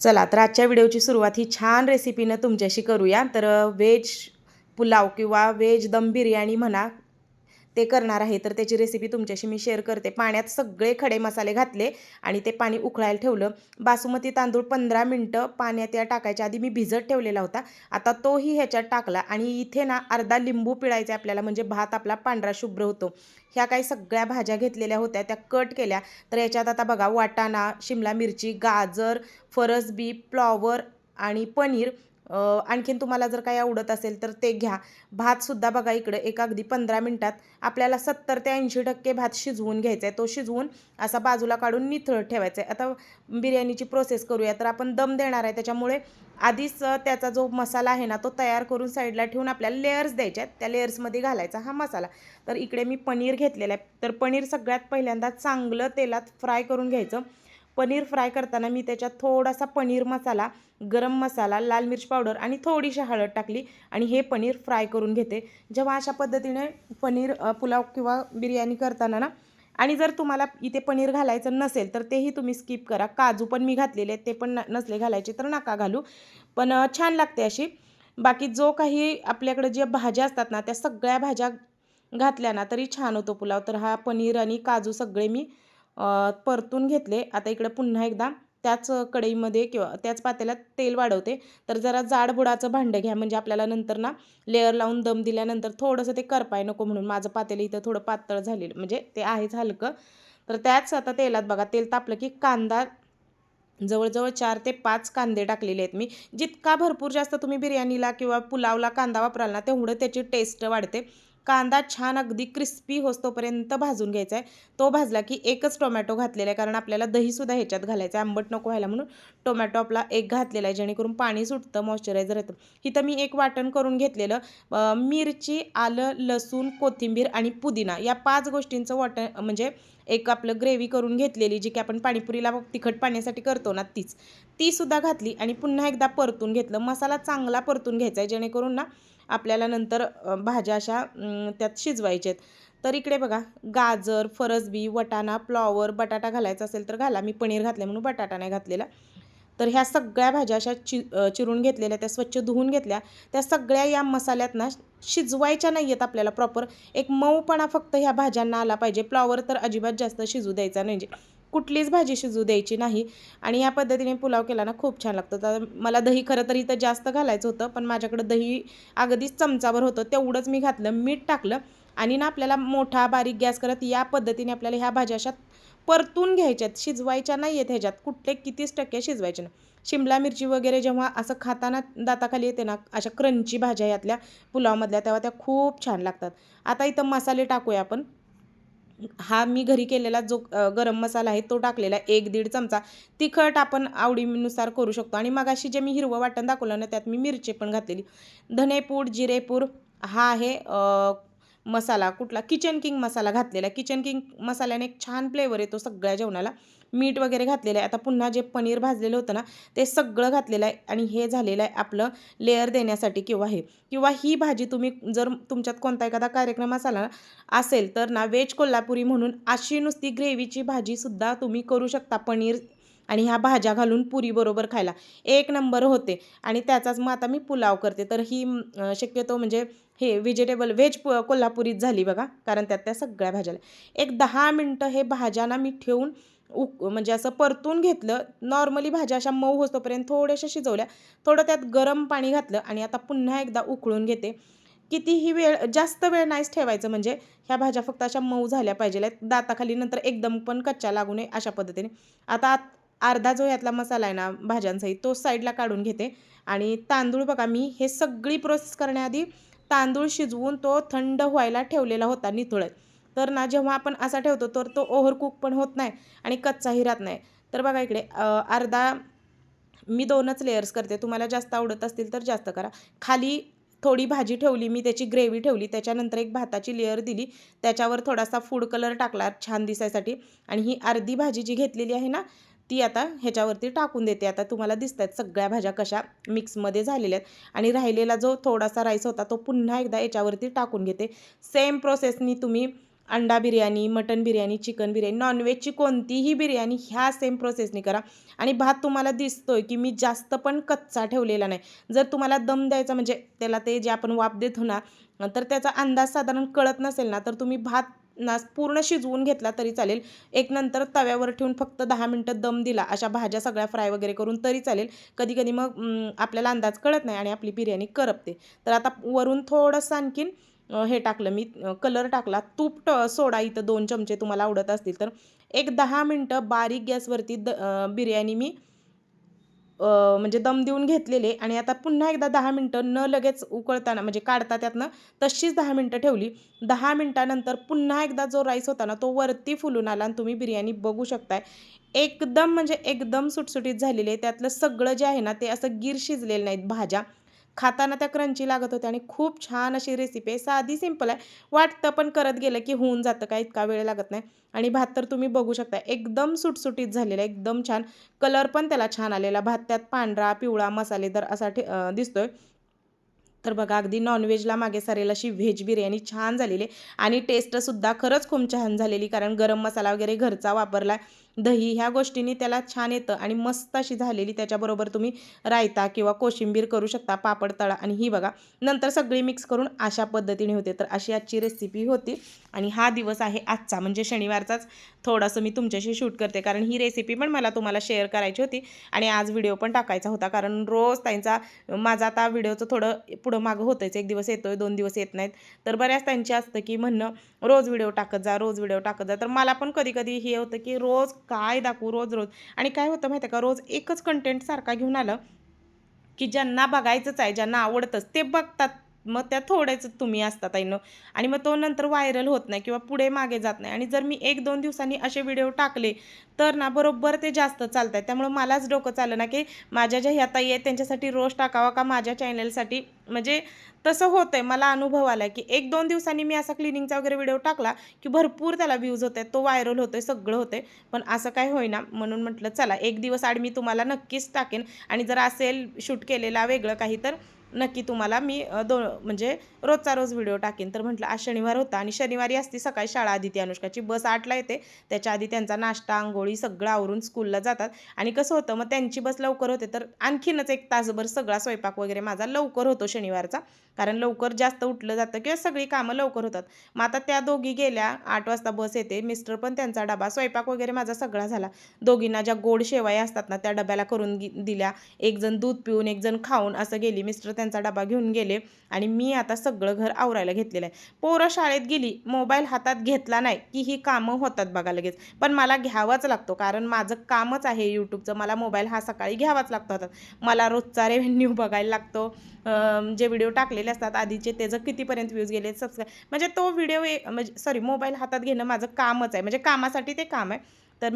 चला तर आजच्या व्हिडिओची सुरुवात ही छान रेसिपीनं तुमच्याशी करूया. तर व्हेज पुलाव किंवा व्हेज दम बिर्याणी म्हणा ते करणार आहे. तर त्याची रेसिपी तुमच्याशी मी शेअर करते. पाण्यात सगळे खडे मसाले घातले आणि ते पाणी उकळायला ठेवलं. बासुमती तांदूळ पंधरा मिनटं पाण्यात या टाकायच्या आधी मी भिजत ठेवलेला होता. आता तोही ह्याच्यात टाकला आणि इथे ना अर्धा लिंबू पिळायचा आपल्याला म्हणजे भात आपला पांढरा शुभ्र होतो. ह्या काही सगळ्या भाज्या घेतलेल्या होत्या त्या कट केल्या. तर याच्यात आता बघा वाटाणा शिमला मिरची गाजर फरसबी फ्लॉवर आणि पनीर आणखीन तुम्हाला जर काही आवडत असेल तर ते घ्या. भातसुद्धा बघा इकडे एक अगदी पंधरा मिनटात आपल्याला सत्तर ते ऐंशी टक्के भात शिजवून घ्यायचा आहे तो शिजवून असा बाजूला काढून निथळ ठेवायचा आहे आता बिर्याणीची प्रोसेस करूया. तर आपण दम देणार आहे. त्याच्यामुळे आधीच त्याचा जो मसाला आहे ना तो तयार करून साईडला ठेवून आपल्याला लेअर्स द्यायचे आहेत त्या लेअर्समध्ये घालायचा हा मसाला. तर इकडे मी पनीर घेतलेलं आहे तर पनीर सगळ्यात पहिल्यांदा चांगलं तेलात फ्राय करून घ्यायचं. पनीर फ्राय करताना मी त्याच्यात थोडासा पनीर मसाला गरम मसाला लाल मिरची पावडर आणि थोडीशी हळद टाकली आणि हे पनीर फ्राय करून घेते. जेव्हा अशा पद्धतीने पनीर पुलाव किंवा बिर्याणी करताना ना आणि जर तुम्हाला इथे पनीर घालायचं नसेल तर तेही तुम्ही स्किप करा. काजू पण मी घातलेले आहेत ते पण नसले घालायचे तर नका घालू. पण छान लागते अशी. बाकी जो काही आपल्याकडे ज्या भाज्या असतात ना त्या सगळ्या भाज्या घातल्या ना तरी छान होतो पुलाव. तर हा पनीर आणि काजू सगळे मी परतून घेतले. आता इकडे पुन्हा एकदा त्याच कढईमध्ये किंवा त्याच पातेल्यात तेल वाढवते. तर जरा जाड बुडाचं भांडं घ्या. म्हणजे आपल्याला नंतर ना लेअर लावून दम दिल्यानंतर थोडंसं ते करपाय नको म्हणून. माझं पातेलं इथं थोडं पातळ झालेलं. म्हणजे ते आहेच हलकं. तर त्याच आता तेलात बघा. तेल तापलं की कांदा जवळजवळ चार ते पाच कांदे टाकलेले आहेत मी. जितका भरपूर जास्त तुम्ही बिर्याणीला किंवा पुलावला कांदा वापराल ना तेवढं त्याची टेस्ट वाढते. कांदा छान अगदी क्रिस्पी होस्तोपर्यंत भाजून घ्यायचा आहे तो भाजला की एकच टोमॅटो घातलेला आहे कारण आपल्याला दहीसुद्धा ह्याच्यात घालायचं आहे आंबट नको व्हायला म्हणून. टोमॅटो आपला एक घातलेला आहे जेणेकरून पाणी सुटतं मॉइश्चरायझर येतं. इथं मी एक वाटण करून घेतलेलं मिरची आलं लसूण कोथिंबीर आणि पुदिना या पाच गोष्टींचं वाटण म्हणजे एक आपलं ग्रेव्ही करून घेतलेली जी की आपण पाणीपुरीला तिखट पाण्यासाठी करतो ना तीच. तीसुद्धा घातली आणि पुन्हा एकदा परतून घेतलं. मसाला चांगला परतून घ्यायचा आहे जेणेकरून ना आपल्याला नंतर भाज्या अशा त्यात शिजवायच्या आहेत. तर इकडे बघा गाजर फरसबी वटाणा फ्लॉवर बटाटा घालायचा असेल तर घाला. मी पनीर घातले म्हणून बटाटा नाही घातलेला. तर ह्या सगळ्या भाज्या अशा चि चिरून घेतलेल्या त्या स्वच्छ धुवून घेतल्या. त्या सगळ्या या मसाल्यात ना शिजवायच्या नाही आहेत आपल्याला प्रॉपर एक मऊपणा फक्त ह्या भाज्यांना आला पाहिजे. फ्लॉवर तर अजिबात जास्त शिजू द्यायचा नाही. कुठलीच भाजी शिजू द्यायची नाही. आणि या पद्धतीने पुलाव केला ना खूप छान लागतो. तर मला दही खरं तर इथं जास्त घालायचं होतं पण माझ्याकडं दही अगदीच चमचाभर होतं. तेवढंच मी घातलं मीठ टाकलं आणि ना आपल्याला मोठा बारीक गॅस करत या पद्धतीने आपल्याला ह्या भाज्या अशा परतून घ्यायच्यात शिजवायच्या नाही आहेत ह्याच्यात. कुठले कितीच टक्के शिजवायचे ना. शिमला मिरची वगैरे जेव्हा असं खाताना दाताखाली येते ना अशा क्रंची भाज्या यातल्या पुलावमधल्या तेव्हा त्या खूप छान लागतात. आता इथं मसाले टाकूया आपण. हा मी घरी केलेला जो गरम मसाला आहे तो टाकलेला एक दीड चमचा. तिखट आपण आवडीनुसार करू शकतो. आणि मगाशी जे मी हिरवं वाटण दाखवलं ना त्यात मी मिरची पण घातलेली. धनेपूड जिरेपूड हा आहे मसाला कुठला? किचन किंग मसाला घातलेला. किचन किंग मसाल्याने एक छान फ्लेवर येतो सगळ्या जेवणाला. मीठ वगैरे घातलेलं आहे. आता पुन्हा जे पनीर भाजलेलं होतं ना ते सगळं घातलेलं आहे आणि हे झालेलं आहे आपलं लेअर देण्यासाठी किंवा हे. किंवा ही भाजी तुम्ही जर तुमच्यात कोणता एखादा कार्यक्रम असाला असेल तर ना व्हेज कोल्हापुरी म्हणून अशी नुसती ग्रेव्हीची भाजीसुद्धा तुम्ही करू शकता पनीर आणि ह्या भाज्या घालून पुरीबरोबर खायला. एक नंबर होते. आणि त्याचाच मग आता मी पुलाव करते. तर ही शक्यतो म्हणजे हे व्हेजिटेबल व्हेज प कोल्हापुरीच झाली बघा. कारण त्यात त्या सगळ्या भाज्याला एक दहा मिनटं हे भाज्यांना मी ठेवून उक म्हणजे असं परतून घेतलं नॉर्मली भाज्या अशा मऊ होतोपर्यंत थोड्याशा शिजवल्या थोडं त्यात गरम पाणी घातलं आणि आता पुन्हा एकदा उकळून घेते. कितीही वेळ जास्त वेळ नाहीच ठेवायचं म्हणजे ह्या भाज्या फक्त अशा मऊ झाल्या पाहिजे दाताखाली नंतर एकदम पण कच्च्या लागू नये अशा पद्धतीने. आता आत- अर्धा जो यातला मसाला आहे ना भाज्यांचाही तो साईडला काढून घेते. आणि तांदूळ बघा मी हे सगळी प्रोसेस करण्याआधी तांदूळ शिजवून तो थंड व्हायला ठेवलेला होता निथळत तर ना जेव्हा आपण असा ठेवतो तर तो ओव्हरकूक पण होत नाही आणि कच्चाही राहत नाही. तर बघा इकडे अर्धा मी दोनच लेयर्स करते. तुम्हाला जास्त आवडत असतील तर जास्त करा. खाली थोडी भाजी ठेवली मी त्याची ग्रेव्ही ठेवली त्याच्यानंतर एक भाताची लेअर दिली. त्याच्यावर थोडासा फूड कलर टाकला छान दिसायसाठी. आणि ही अर्धी भाजी जी घेतलेली आहे ना ती आता ह्याच्यावरती टाकून देते. आता तुम्हाला दिसत आहेत सगळ्या भाज्या कशा मिक्समध्ये झालेल्या आहेत. आणि राहिलेला जो थोडासा राईस होता तो पुन्हा एकदा याच्यावरती टाकून घेते. सेम प्रोसेसनी तुम्ही अंडा बिर्याणी मटन बिर्याणी चिकन बिर्याणी नॉनव्हेजची कोणतीही बिर्याणी ह्या सेम प्रोसेसने करा. आणि भात तुम्हाला दिसतोय की मी जास्त पण कच्चा ठेवलेला नाही. जर तुम्हाला दम द्यायचा म्हणजे त्याला ते जे आपण वाफ देतो ना तर त्याचा अंदाज साधारण कळत नसेल ना तर तुम्ही भात ना पूर्ण शिजवून घेतला तरी चालेल. एक नंतर तव्यावर ठेवून फक्त दहा मिनटं दम दिला अशा भाज्या सगळ्या फ्राय वगैरे करून तरी चालेल. कधी कधी मग आपल्याला अंदाज कळत नाही आणि आपली बिर्याणी करपते. तर आता वरून थोडंसं आणखीन हे टाकलं मी कलर टाकला. तूप ट सोडा इथं दोन चमचे तुम्हाला आवडत असतील तर. एक दहा मिनटं बारीक गॅसवरती द बिर्याणी मी म्हणजे दम देऊन घेतलेले आणि आता पुन्हा एकदा दहा मिनटं न लगेच उकळताना म्हणजे काढता त्यातनं तशीच दहा मिनटं ठेवली. दहा मिनटानंतर पुन्हा एकदा जो राईस होता ना तो वरती फुलून आला आणि तुम्ही बिर्याणी बघू शकताय. एकदम म्हणजे एकदम सुटसुटीत झालेली आहे. त्यातलं सगळं जे आहे ना ते असं गिर शिजलेलं नाहीत भाज्या. खाताना त्या क्रंची लागत होत्या आणि खूप छान अशी रेसिपी आहे. साधी सिंपल आहे. वाटतं पण करत गेलं की होऊन जातं काय इतका वेळ लागत नाही. आणि भात तर तुम्ही बघू शकता एकदम सुटसुटीत झालेला एकदम छान. कलर पण त्याला छान आलेला. भात त्यात पांढरा पिवळा मसालेदार असा ठे दिसतोय. तर बघा अगदी नॉनव्हेजला मागे सारेल अशी व्हेज बिर्याणी छान झालेली आणि टेस्टसुद्धा खरंच खूप छान झालेली कारण गरम मसाला वगैरे घरचा वापरला दही ह्या गोष्टींनी त्याला छान येतं आणि मस्त अशी झालेली त्याच्याबरोबर तुम्ही रायता किंवा कोशिंबीर करू शकता पापड तळा आणि ही बघा. नंतर सगळी मिक्स करून अशा पद्धतीने होते. तर अशी आजची रेसिपी होती. आणि हा दिवस आहे आजचा म्हणजे शनिवारचाच. थोडंसं मी तुमच्याशी शूट करते कारण ही रेसिपी पण मला तुम्हाला शेअर करायची होती. आणि आज व्हिडिओ पण टाकायचा होता कारण रोज त्यांचा माझा आता व्हिडिओचं थोडं पुढं मागं होतंच एक दिवस येतोय दोन दिवस येत नाहीत. तर बऱ्याच त्यांची असतं की म्हणणं रोज व्हिडिओ टाकत जा रोज व्हिडिओ टाकत जा. तर मला पण कधी कधी हे होतं की रोज काय दाखवू रोज रोज. आणि काय होतं माहिती आहे का रोज एकच कंटेंट सारखा घेऊन आलं की ज्यांना बघायचंच आहे ज्यांना आवडतंच ते बघतात. मग त्या थोड्याच तुम्ही असतात आईनं आणि मग तो नंतर व्हायरल होत नाही किंवा पुढे मागे जात नाही. आणि जर मी एक दोन दिवसांनी असे व्हिडिओ टाकले तर ना बरोबर ते जास्त चालत आहेत त्यामुळे मलाच डोकं चाललं ना की माझ्या ज्या ह्या ताई आहेत त्यांच्यासाठी रोज टाकावा का माझ्या चॅनलसाठी? म्हणजे तसं होतं आहे मला अनुभव आला की एक दोन दिवसांनी मी असा क्लिनिंगचा वगैरे व्हिडिओ टाकला की भरपूर त्याला व्ह्यूज होत आहेत तो व्हायरल होतो आहे सगळं होतं आहे पण असं काय होईना. म्हणून म्हटलं चला एक दिवस आड मी तुम्हाला नक्कीच टाकेन. आणि जर असेल शूट केलेला वेगळं काही तर नक्की तुम्हाला मी दो म्हणजे रोजचा रोज व्हिडिओ टाकेन. तर म्हटलं आज शनिवार होता आणि शनिवारी असती सकाळी शाळा आधी ती अनुष्काची. बस आठला येते. त्याच्या आधी त्यांचा नाश्ता आंघोळी सगळं आवरून स्कूलला जातात. आणि कसं होतं मग त्यांची बस लवकर होते. तर आणखीनच एक तासभर सगळा स्वयंपाक वगैरे माझा लवकर होतो शनिवारचा. कारण लवकर जास्त उठलं जातं किंवा सगळी कामं लवकर होतात. मग आता त्या दोघी गेल्या आठ वाजता बस येते. मिस्टर पण त्यांचा डबा स्वयंपाक वगैरे माझा सगळा झाला. दोघींना ज्या गोड शेवाया असतात ना त्या डब्याला करून दिल्या. एक जण दूध पिऊन एक जण खाऊन असं गेली. मिस्टर त्यांचा डबा घेऊन गेले आणि मी आता सगळं घर आवरायला घेतलेलं आहे. पोरं शाळेत गेली मोबाईल हातात घेतला नाही की ही कामं होतात बघा लगेच. पण मला घ्यावाच लागतो कारण माझं कामच आहे यूट्यूबचं मला मोबाईल हा सकाळी घ्यावाच लागतो हातात मला रोजचा रेव्हेन्यू बघायला लागतो. जे व्हिडिओ टाकलेले असतात आधीचे त्याचं कितीपर्यंत व्ह्यूज गेले सबस्क्राईब म्हणजे तो व्हिडिओ म्हणजे सॉरी मोबाईल हातात घेणं माझं कामच आहे. म्हणजे कामासाठी ते काम आहे. तर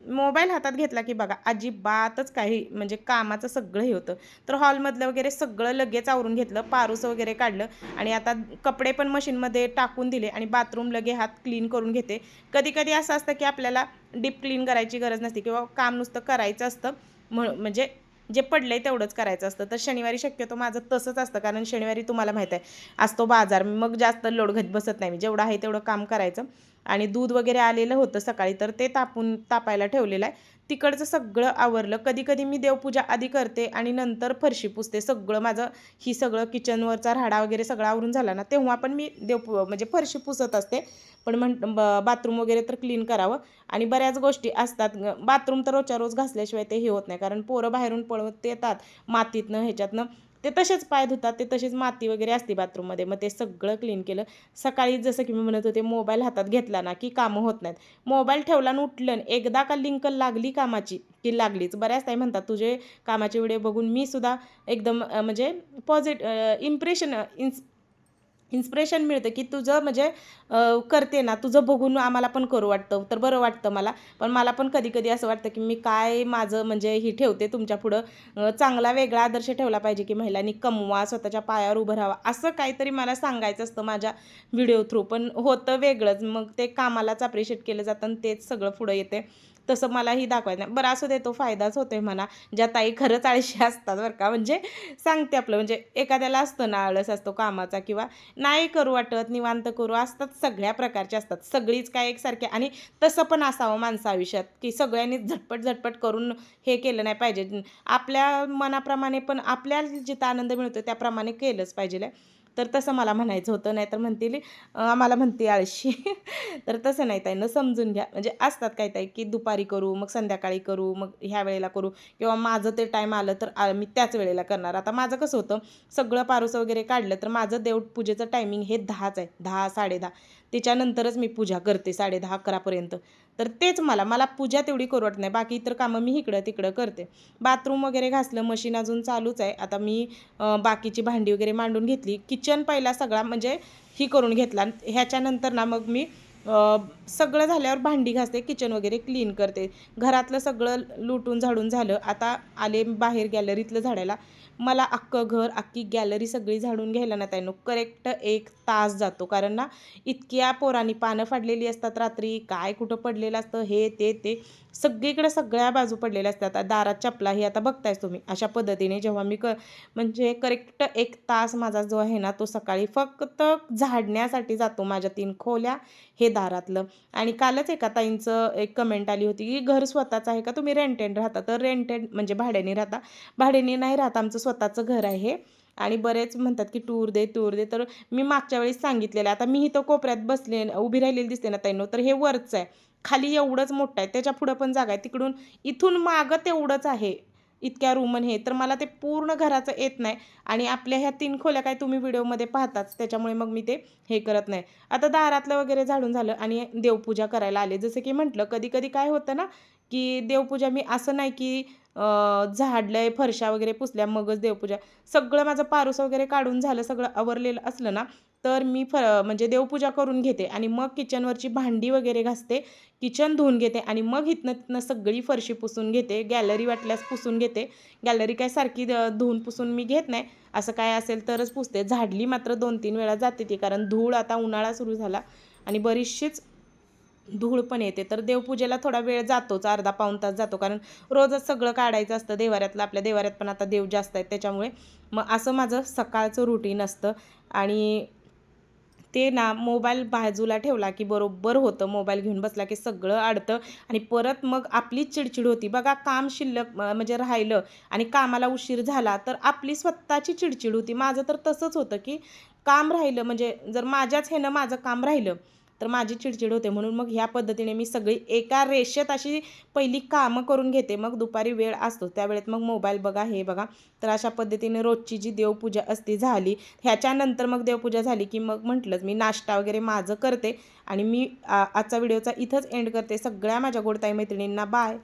मोबाईल हातात घेतला की बघा अजिबातच काही म्हणजे कामाचं सगळं हे होतं. तर हॉलमधलं वगैरे सगळं लगेच आवरून घेतलं पारूस वगैरे काढलं आणि आता कपडे पण मशीनमध्ये टाकून दिले आणि बाथरूम लगे हात क्लीन करून घेते. कधी कधी असं असतं की आपल्याला डीप क्लीन करायची गरज नसते किंवा काम नुसतं करायचं असतं. म्हणजे जे पडलं आहे तेवढंच करायचं असतं. तर शनिवारी शक्यतो माझं तसंच असतं कारण शनिवारी तुम्हाला माहीत आहे असतो बाजार मग जास्त लोड घेत बसत नाही मी. जेवढं आहे तेवढं काम करायचं. आणि दूध वगैरे आलेलं होतं सकाळी तर ते तापून तापायला ठेवलेलं आहे. तिकडचं सगळं आवरलं. कधी कधी मी देवपूजा आधी करते आणि नंतर फरशी पुसते. सगळं माझं ही सगळं किचनवरचा राडा वगैरे सगळं आवरून झाला ना तेव्हा पण मी देव म्हणजे फरशी पुसत असते. पण म्हण बाथरूम वगैरे तर क्लीन करावं. आणि बऱ्याच गोष्टी असतात. बाथरूम तर रोजच्या रोज घासल्याशिवाय ते हे होत नाही. कारण पोरं बाहेरून पळवत येतात मातीतनं ह्याच्यातनं. ते तसेच पाय धुतात ते तसेच माती वगैरे असते बाथरूममध्ये. मग ते सगळं क्लीन केलं. सकाळी जसं की मी म्हणत होते मोबाईल हातात घेतला ना की कामं होत नाहीत. मोबाईल ठेवला आणि उठलं एकदा का लिंक लागली कामाची की लागलीच. बऱ्याच ताई म्हणतात तुझे कामाचे व्हिडिओ बघून मी सुद्धा एकदम म्हणजे पॉझिट इम्प्रेशन इन्स इन्स्पिरेशन मिळतं की तुझं म्हणजे करते ना तुझं बघून आम्हाला पण करू वाटतं तर बरं वाटतं मला. पण मला पण कधी कधी असं वाटतं की मी काय माझं म्हणजे ही ठेवते तुमच्या पुढं चांगला वेगळा आदर्श ठेवला पाहिजे की महिलांनी कमवा स्वतःच्या पायावर उभं राहावा असं काहीतरी मला सांगायचं असतं माझ्या व्हिडिओ थ्रू पण होतं वेगळंच मग ते कामालाच अप्रिशिएट केलं जातं आणि तेच सगळं पुढं येते. तसं मलाही दाखवायचं नाही. बरं असू दे तो फायदाच होतो आहे म्हणा. ज्या ताई खरंच आळशी असतात बरं का. म्हणजे सांगते आपलं म्हणजे एखाद्याला असतं ना आळस असतो कामाचा किंवा नाही करू वाटत निवांत करू असतात सगळ्या प्रकारचे असतात. सगळीच काय एकसारखे. आणि तसं पण असावं माणसं आयुष्यात की सगळ्यांनी झटपट झटपट करून हे केलं नाही पाहिजे. आपल्या मनाप्रमाणे पण आपल्याला जिथं आनंद मिळतो त्याप्रमाणे केलंच पाहिजे. तर तसं मला म्हणायचं होतं नाहीतर म्हणतील आम्हाला म्हणते आळशी. तर तसं नाही ताईनं समजून घ्या. म्हणजे असतात काय ताई की दुपारी करू मग संध्याकाळी करू मग ह्या वेळेला करू किंवा माझं ते टाईम आलं तर आ- मी त्याच वेळेला करणार. आता माझं कसं होतं सगळं पारुसं वगैरे काढलं तर माझं देवपूजेचं टायमिंग हे दहाच आहे दहा साडेदहा त्याच्यानंतरच मी पूजा करते साडेदहा अकरापर्यंत तर तेच मला मला पूजा तेवढी करवत नाही. बाकी इतर कामं मी इकडं तिकडं करते. बाथरूम वगैरे घासलं मशीन अजून चालूच आहे. आता मी बाकीची भांडी वगैरे मांडून घेतली. किचन पहिला सगळा म्हणजे ही करून घेतला. ह्याच्यानंतर ना मग मी सगळं झाल्यावर भांडी घासते किचन वगैरे क्लीन करते. घरातलं सगळं लुटून झाडून झालं. आता आले बाहेर गॅलरीतलं झाडायला. मला अख्खं घर अख्खी गॅलरी सगळी झाडून घ्यायला ना त्यानं करेक्ट एक तास जातो. कारण ना इतक्या पोरांनी पानं फाडलेली असतात रात्री काय कुठं पडलेलं असतं हे ते ते. सगळीकडे सगळ्या बाजू पडलेल्या असतात. आता दारात चपला ही आता बघतायच तुम्ही. अशा पद्धतीने जेव्हा मी क म्हणजे करेक्ट एक तास माझा जो आहे ना तो सकाळी फक्त झाडण्यासाठी जातो माझ्या तीन खोल्या हे दारातलं. आणि कालच एका ताईंचं एक कमेंट आली होती की घर स्वतःचं आहे का? तुम्ही रेंटेड राहता. तर रेंटेड म्हणजे भाड्याने राहता. भाड्याने नाही राहता आमचं स्वतःचं घर आहे हे. आणि बरेच म्हणतात की टूर दे टूर दे. तर मी मागच्या वेळेस सांगितलेलं आता मी इथं कोपऱ्यात बसले उभी राहिलेली दिसते ना ताईंनो तर हे वरचं आहे. खाली एवढंच मोठं आहे. त्याच्या पुढं पण जागा आहे. तिकडून इथून मागं तेवढंच आहे इतक्या रूमन हे. तर मला ते पूर्ण घराचं येत नाही. आणि आपल्या ह्या तीन खोल्या काय तुम्ही व्हिडिओमध्ये पाहताच. त्याच्यामुळे मग मी ते हे करत नाही. आता दारातलं वगैरे झाडून झालं आणि देवपूजा करायला आले. जसं की म्हटलं कधी कधी काय होतं ना की देवपूजा मी असं नाही की झाडलंय फरशा वगैरे पुसल्या मगच देवपूजा. सगळं माझं पारूस वगैरे काढून झालं सगळं आवरलेलं असलं ना तर मी फ म्हणजे देवपूजा करून घेते आणि मग किचनवरची भांडी वगैरे घासते किचन धुवून घेते आणि मग इथनं तिथनं सगळी फरशी पुसून घेते गॅलरी वाटल्यास पुसून घेते. गॅलरी काय सारखी धुवून पुसून मी घेत नाही. असं काय असेल तरच पुसते. झाडली मात्र दोन तीन वेळा जाते ती कारण धूळ आता उन्हाळा सुरू झाला आणि बरीचशीच धूळ पण येते. तर देवपूजेला थोडा वेळ जातोच अर्धा पाऊण तास जातो. कारण रोजच सगळं काढायचं असतं. देवाऱ्यातलं आपल्या देवाऱ्यात पण आता देव जास्त आहेत त्याच्यामुळे. मग असं माझं सकाळचं रुटीन असतं. आणि ते ना मोबाईल बाजूला ठेवला की बरोबर होतं. मोबाईल घेऊन बसला की सगळं अडतं आणि परत मग आपलीच चिडचिड होती. बघा काम शिल्लक म्हणजे राहिलं आणि कामाला उशीर झाला तर आपली स्वतःची चिडचिड होती. माझं तर तसंच होतं की काम राहिलं. म्हणजे जर माझ्याच ह्यानं माझं काम राहिलं तर माझी चिडचिड होते. म्हणून मग ह्या पद्धतीने मी सगळी एका रेषेत अशी पहिली कामं करून घेते. मग दुपारी वेळ असतो. त्यावेळेत मग मोबाईल बघा हे बघा. तर अशा पद्धतीने रोजची जी देवपूजा असती झाली ह्याच्यानंतर मग देवपूजा झाली की मग म्हटलंच मी नाश्ता वगैरे माझं करते आणि मी आजचा व्हिडिओचा इथंच एंड करते. सगळ्या माझ्या गोडताई मैत्रिणींना बाय